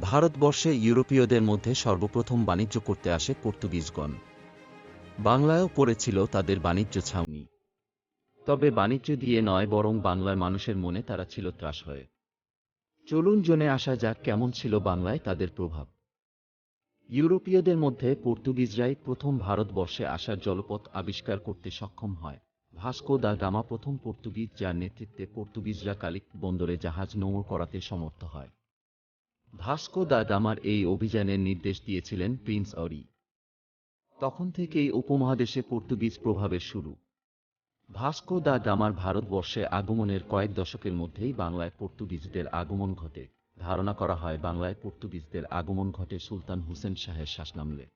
ভারতবর্ষে ইউরোপীয়দের মধ্যে সর্বপ্রথম বাণিজ্য করতে আসে পর্তুগিজগণ। বাংলায়ও পড়েছিল তাদের বাণিজ্য ছাউনি। তবে বাণিজ্য দিয়ে নয়, বরং বাংলার মানুষের মনে তারা ছিল ত্রাস হয়ে। চলুন জনে আসা যাক কেমন ছিল বাংলায় তাদের প্রভাব। ইউরোপীয়দের মধ্যে পর্তুগিজরাই প্রথম ভারতবর্ষে আসার জলপথ আবিষ্কার করতে সক্ষম হয়। ভাস্কো দা গামা প্রথম পর্তুগিজ, যার নেতৃত্বে পর্তুগিজরা কালিক বন্দরে জাহাজ নোঙর করাতে সমর্থ হয়। ভাস্কো দা গামার এই অভিযানের নির্দেশ দিয়েছিলেন প্রিন্স অরি। তখন থেকেই উপমহাদেশে পর্তুগিজ প্রভাবের শুরু। ভাস্কো দা গামার ভারতবর্ষে আগমনের কয়েক দশকের মধ্যেই বাংলায় পর্তুগিজদের আগমন ঘটে। ধারণা করা হয়, বাংলায় পর্তুগিজদের আগমন ঘটে সুলতান হুসেন শাহের শাসনামলে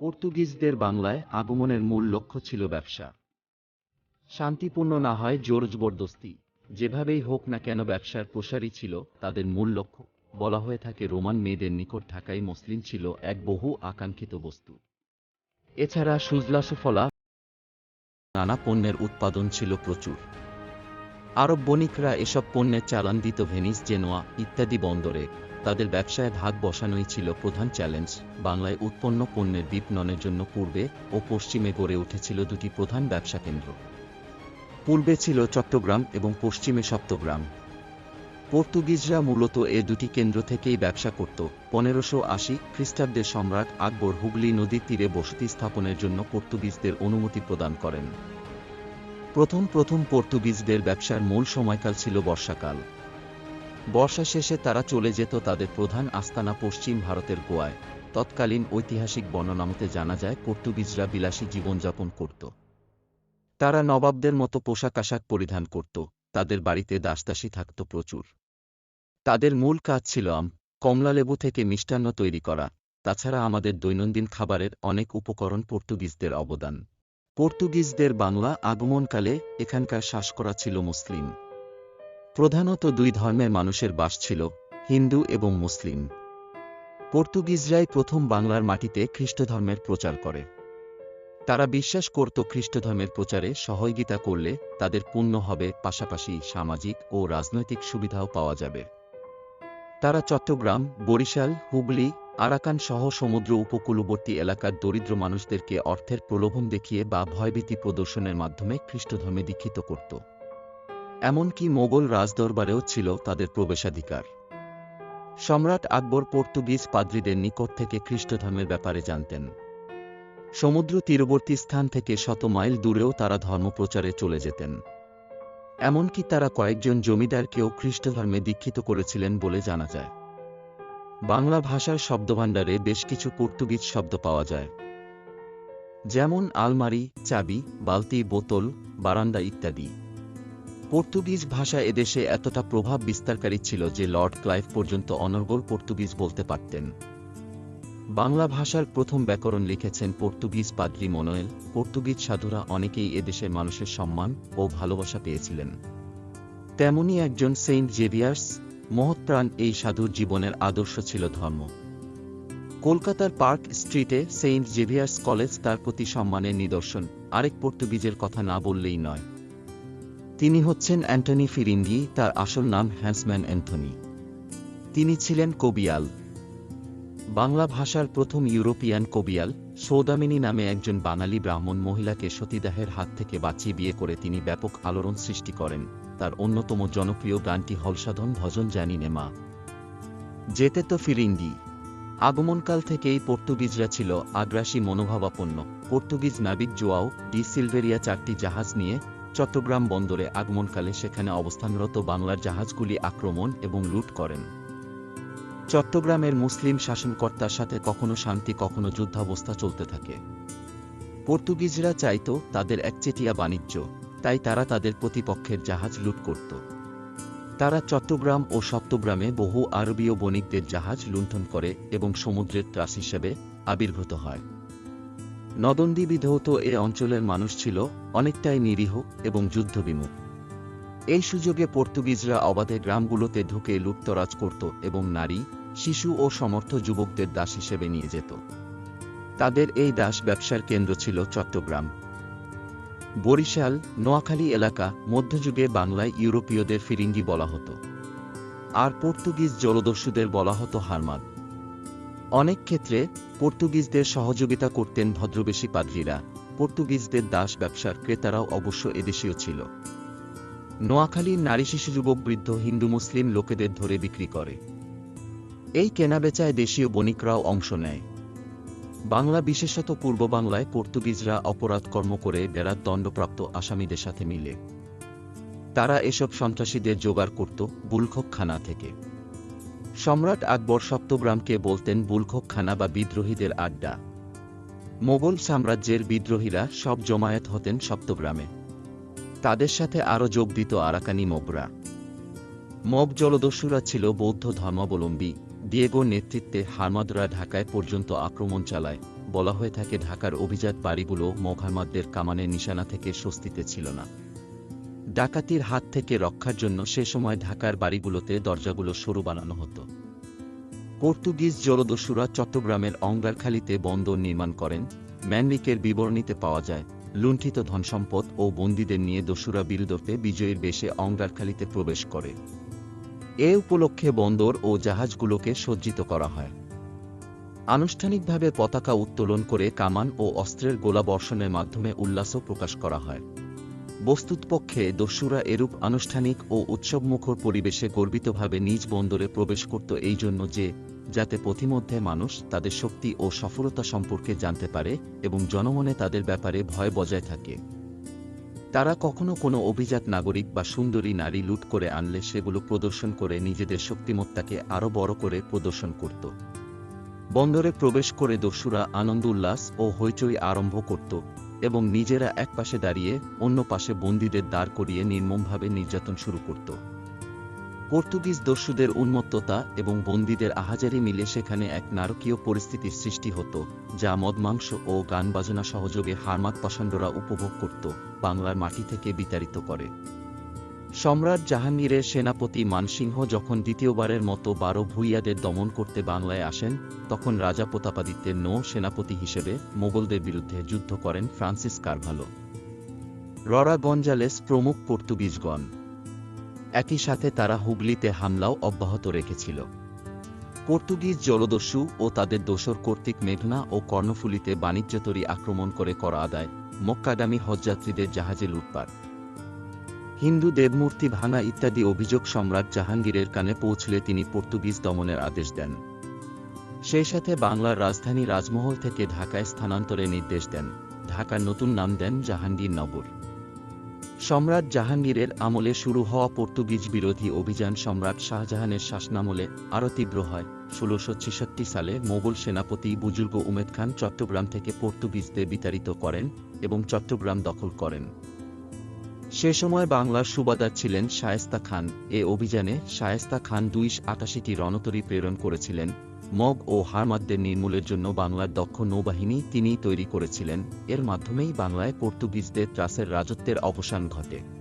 পর্তুগিজদের বাংলায় আগমনের মূল লক্ষ্য ছিল ব্যবসা। শান্তিপূর্ণ না হয় জোর জবরদস্তি। যেভাবেই হোক না কেন ব্যবসার প্রসারই ছিল তাদের মূল লক্ষ্য। বলা হয়ে থাকে, রোমান মেয়েদের নিকট ঢাকাই মসলিন ছিল এক বহু আকাঙ্ক্ষিত বস্তু। এছাড়া সুজলা সুফলা নানা পণ্যের উৎপাদন ছিল প্রচুর। আরব বণিকরা এসব পণ্যের চালান দিত ভেনিস, জেনোয়া ইত্যাদি বন্দরে। তাদের ব্যবসায় ভাগ বসানোই ছিল প্রধান চ্যালেঞ্জ। বাংলায় উৎপন্ন পণ্যের বিপণনের জন্য পূর্বে ও পশ্চিমে গড়ে উঠেছিল দুটি প্রধান ব্যবসা কেন্দ্র। পূর্বে ছিল চট্টগ্রাম এবং পশ্চিমে সপ্তগ্রাম। পর্তুগিজরা মূলত এ দুটি কেন্দ্র থেকেই ব্যবসা করত। পনেরোশো আশি খ্রিস্টাব্দে সম্রাট আকবর হুগলি নদীর তীরে বসতি স্থাপনের জন্য পর্তুগিজদের অনুমতি প্রদান করেন। প্রথম প্রথম পর্তুগিজদের ব্যবসার মূল সময়কাল ছিল বর্ষাকাল। বর্ষা শেষে তারা চলে যেত তাদের প্রধান আস্তানা পশ্চিম ভারতের গোয়ায়। তৎকালীন ঐতিহাসিক বর্ণনামতে জানা যায়, পর্তুগিজরা বিলাসী জীবনযাপন করত। তারা নবাবদের মতো পোশাক আশাক পরিধান করত। তাদের বাড়িতে দাসদাসী থাকত প্রচুর। তাদের মূল কাজ ছিল আম কমলালেবু থেকে মিষ্টান্ন তৈরি করা, তাছাড়া আমাদের দৈনন্দিন খাবারের অনেক উপকরণ পর্তুগিজদের অবদান। পর্তুগিজদের বাংলা আগমনকালে এখানকার শ্বাস করা ছিল মুসলিম। প্রধানত দুই ধর্মের মানুষের বাস ছিল, হিন্দু এবং মুসলিম। পর্তুগিজরাই প্রথম বাংলার মাটিতে খ্রিস্টধর্মের প্রচার করে। তারা বিশ্বাস করত খ্রিস্টধর্মের প্রচারে সহযোগিতা করলে তাদের পুণ্য হবে, পাশাপাশি সামাজিক ও রাজনৈতিক সুবিধাও পাওয়া যাবে। তারা চট্টগ্রাম, বরিশাল, হুগলি, আরাকান সহ সমুদ্র উপকূলবর্তী এলাকার দরিদ্র মানুষদেরকে অর্থের প্রলোভন দেখিয়ে বা ভয়ভীতি প্রদর্শনের মাধ্যমে খ্রিস্টধর্মে দীক্ষিত করত। এমনকি মোগল রাজদরবারেও ছিল তাদের প্রবেশাধিকার। সম্রাট আকবর পর্তুগিজ পাদ্রীদের নিকট থেকে খ্রিস্টধর্মের ব্যাপারে জানতেন। সমুদ্র তীরবর্তী স্থান থেকে শত মাইল দূরেও তারা ধর্মপ্রচারে চলে যেতেন। এমনকি তারা কয়েকজন জমিদারকেও খ্রিস্টধর্মে দীক্ষিত করেছিলেন বলে জানা যায়। বাংলা ভাষার শব্দভাণ্ডারে বেশ কিছু পর্তুগিজ শব্দ পাওয়া যায়। যেমন আলমারি, চাবি, বালতি, বোতল, বারান্দা ইত্যাদি। পর্তুগিজ ভাষা এদেশে এতটা প্রভাব বিস্তারকারী ছিল যে লর্ড ক্লাইভ পর্যন্ত অনর্গল পর্তুগিজ বলতে পারতেন। বাংলা ভাষার প্রথম ব্যাকরণ লিখেছেন পর্তুগিজ পাদ্রি মনোয়েল। পর্তুগিজ সাধুরা অনেকেই এদেশের মানুষের সম্মান ও ভালোবাসা পেয়েছিলেন। তেমনি একজন সেন্ট জেভিয়ার্স মহৎপ্রাণ এই সাধুর জীবনের আদর্শ ছিল ধর্ম। কলকাতার পার্ক স্ট্রিটে সেন্ট জেভিয়ার্স কলেজ তার প্রতি সম্মানের নিদর্শন, আরেক পর্তুগিজের কথা না বললেই নয়। তিনি হচ্ছেন অ্যান্টনি ফিরিন্ডি তার আসল নাম হ্যান্সম্যান অ্যান্থনি। তিনি ছিলেন কবিয়াল। বাংলা ভাষার প্রথম ইউরোপিয়ান কবিয়াল সৌদামিনী নামে একজন বাঙালি ব্রাহ্মণ মহিলাকে সতীদাহের হাত থেকে বাঁচিয়ে বিয়ে করে তিনি ব্যাপক আলোড়ন সৃষ্টি করেন। তার অন্যতম জনপ্রিয় গানটি হলসাধন ভজন জানি নে মা। যেতে তো ফিরিঙ্গি আগমনকাল থেকেই পর্তুগিজরা ছিল আগ্রাসী মনোভাবাপন্ন। পর্তুগিজ নাবিক জোয়াও ডি সিলভেরিয়া চারটি জাহাজ নিয়ে চট্টগ্রাম বন্দরে আগমনকালে সেখানে অবস্থানরত বাংলার জাহাজগুলি আক্রমণ এবং লুট করেন। চট্টগ্রামের মুসলিম শাসনকর্তার সাথে কখনো শান্তি, কখনো যুদ্ধাবস্থা চলতে থাকে। পর্তুগিজরা চাইত তাদের একচেটিয়া বাণিজ্য, তাই তারা তাদের প্রতিপক্ষের জাহাজ লুট করত। তারা চট্টগ্রাম ও সপ্তগ্রামে বহু আরবীয় বণিকদের জাহাজ লুণ্ঠন করে এবং সমুদ্রের ত্রাস হিসেবে আবির্ভূত হয়। নদন্দী বিধৌত এ অঞ্চলের মানুষ ছিল অনেকটাই নিরীহ এবং যুদ্ধবিমুখ। এই সুযোগে পর্তুগিজরা অবাধে গ্রামগুলোতে ঢুকে লুটতরাজ করত এবং নারী, শিশু ও সমর্থ যুবকদের দাস হিসেবে নিয়ে যেত। তাদের এই দাস ব্যবসার কেন্দ্র ছিল চট্টগ্রাম। বরিশাল, নোয়াখালী এলাকা, মধ্যযুগে বাংলায় ইউরোপীয়দের ফিরিঙ্গি বলা হতো। আর পর্তুগিজ জলদস্যুদের বলা হতো হারমাদ। অনেক ক্ষেত্রে পর্তুগিজদের সহযোগিতা করতেন ভদ্রবেশী পাদ্রীরা। পর্তুগিজদের দাস ব্যবসার ক্রেতারাও অবশ্য এদেশীয় ছিল। নোয়াখালীর নারী শিশু যুবক বৃদ্ধ হিন্দু মুসলিম লোকেদের ধরে বিক্রি করে। এই কেনাবেচায় দেশীয় বণিকরাও অংশ নেয়। বাংলা বিশেষত পূর্ব বাংলায় পর্তুগিজরা অপরাধ কর্ম করে বেড়ার দণ্ডপ্রাপ্ত আসামিদের সাথে মিলে। তারা এসব সন্ত্রাসীদের জোগাড় করত বুলখকখানা থেকে। সম্রাট আকবর সপ্তগ্রামকে বলতেন বুলখকখানা বা বিদ্রোহীদের আড্ডা। মোগল সাম্রাজ্যের বিদ্রোহীরা সব জমায়েত হতেন সপ্তগ্রামে। তাদের সাথে আরও যোগ দিত আরাকানি মবরা মব জলদস্যুরা ছিল বৌদ্ধ ধর্মাবলম্বী। দিয়েগোর নেতৃত্বে হারমাদরা ঢাকায় পর্যন্ত আক্রমণ চালায়। বলা হয়ে থাকে, ঢাকার অভিজাত বাড়িগুলো মোঘারমাদদের কামানের নিশানা থেকে স্বস্তিতে ছিল না। ডাকাতির হাত থেকে রক্ষার জন্য সে সময় ঢাকার বাড়িগুলোতে দরজাগুলো সরু বানানো হতো। পর্তুগিজ জলদস্যুরা চট্টগ্রামের অঙ্গারখালিতে বন্দর নির্মাণ করেন। ম্যানরিকের বিবরণীতে পাওয়া যায় লুণ্ঠিত ধনসম্পদ ও বন্দীদের নিয়ে দস্যুরা বিরুদ্ধে বিজয়ীর বেশে অঙ্গারখালিতে প্রবেশ করে। এ উপলক্ষে বন্দর ও জাহাজগুলোকে সজ্জিত করা হয়। আনুষ্ঠানিকভাবে পতাকা উত্তোলন করে কামান ও অস্ত্রের গোলাবর্ষণের মাধ্যমে উল্লাসও প্রকাশ করা হয়। বস্তুতপক্ষে দস্যুরা এরূপ আনুষ্ঠানিক ও উৎসবমুখর পরিবেশে গর্বিতভাবে নিজ বন্দরে প্রবেশ করত এই জন্য যে যাতে পথিমধ্যে মানুষ তাদের শক্তি ও সফলতা সম্পর্কে জানতে পারে এবং জনমনে তাদের ব্যাপারে ভয় বজায় থাকে। তারা কখনো কোনো অভিজাত নাগরিক বা সুন্দরী নারী লুট করে আনলে সেগুলো প্রদর্শন করে নিজেদের শক্তিমত্তাকে আরও বড় করে প্রদর্শন করত। বন্দরে প্রবেশ করে দস্যুরা আনন্দ উল্লাস ও হইচই আরম্ভ করত এবং নিজেরা এক পাশে দাঁড়িয়ে অন্য পাশে বন্দীদের দাঁড় করিয়ে নির্মমভাবে নির্যাতন শুরু করত। পর্তুগিজ দস্যুদের উন্মত্ততা এবং বন্দীদের আহাজারি মিলে সেখানে এক নারকীয় পরিস্থিতির সৃষ্টি হতো, যা মদমাংস ও গান বাজনা সহযোগে হারমাত পাষাণ্ডরা উপভোগ করত, বাংলার মাটি থেকে বিতাড়িত করে। সম্রাট জাহাঙ্গীরের সেনাপতি মানসিংহ যখন দ্বিতীয়বারের মতো বারো ভূইয়াদের দমন করতে বাংলায় আসেন, তখন রাজা প্রতাপাদিত্যের নৌ সেনাপতি হিসেবে মোগলদের বিরুদ্ধে যুদ্ধ করেন ফ্রান্সিস কারভালো। ররা গঞ্জালেস প্রমুখ পর্তুগিজগণ একই সাথে তারা হুগলিতে হামলাও অব্যাহত রেখেছিল। পর্তুগিজ জলদস্যু ও তাদের দোসর কর্তৃক মেঘনা ও কর্ণফুলিতে বাণিজ্যতরী আক্রমণ করে করা আদায় মক্কাগামী হজযাত্রীদের জাহাজে লুটপাট। হিন্দু দেবমূর্তি ভাঙা ইত্যাদি অভিযোগ সম্রাট জাহাঙ্গীরের কানে পৌঁছলে তিনি পর্তুগিজ দমনের আদেশ দেন। সেই সাথে বাংলার রাজধানী রাজমহল থেকে ঢাকায় স্থানান্তরে নির্দেশ দেন। ঢাকার নতুন নাম দেন জাহাঙ্গীর নগর। সম্রাট জাহাঙ্গীরের আমলে শুরু হওয়া পর্তুগিজ বিরোধী অভিযান সম্রাট শাহজাহানের শাসনামলে আরও তীব্র হয়। ষোলোশো ছেষট্টি সালে মোগল সেনাপতি বুজুর্গ উমেদ খান চট্টগ্রাম থেকে পর্তুগিজদের বিতাড়িত করেন এবং চট্টগ্রাম দখল করেন। সে সময় বাংলার সুবাদার ছিলেন শায়েস্তা খান। এ অভিযানে শায়েস্তা খান দুইশ আটাশিটি রণতরী প্রেরণ করেছিলেন। মগ ও হারমাদদের নির্মূলের জন্য বাংলার দক্ষ নৌবাহিনী তিনি তৈরি করেছিলেন। এর মাধ্যমেই বাংলায় পর্তুগিজদের ত্রাসের রাজত্বের অবসান ঘটে।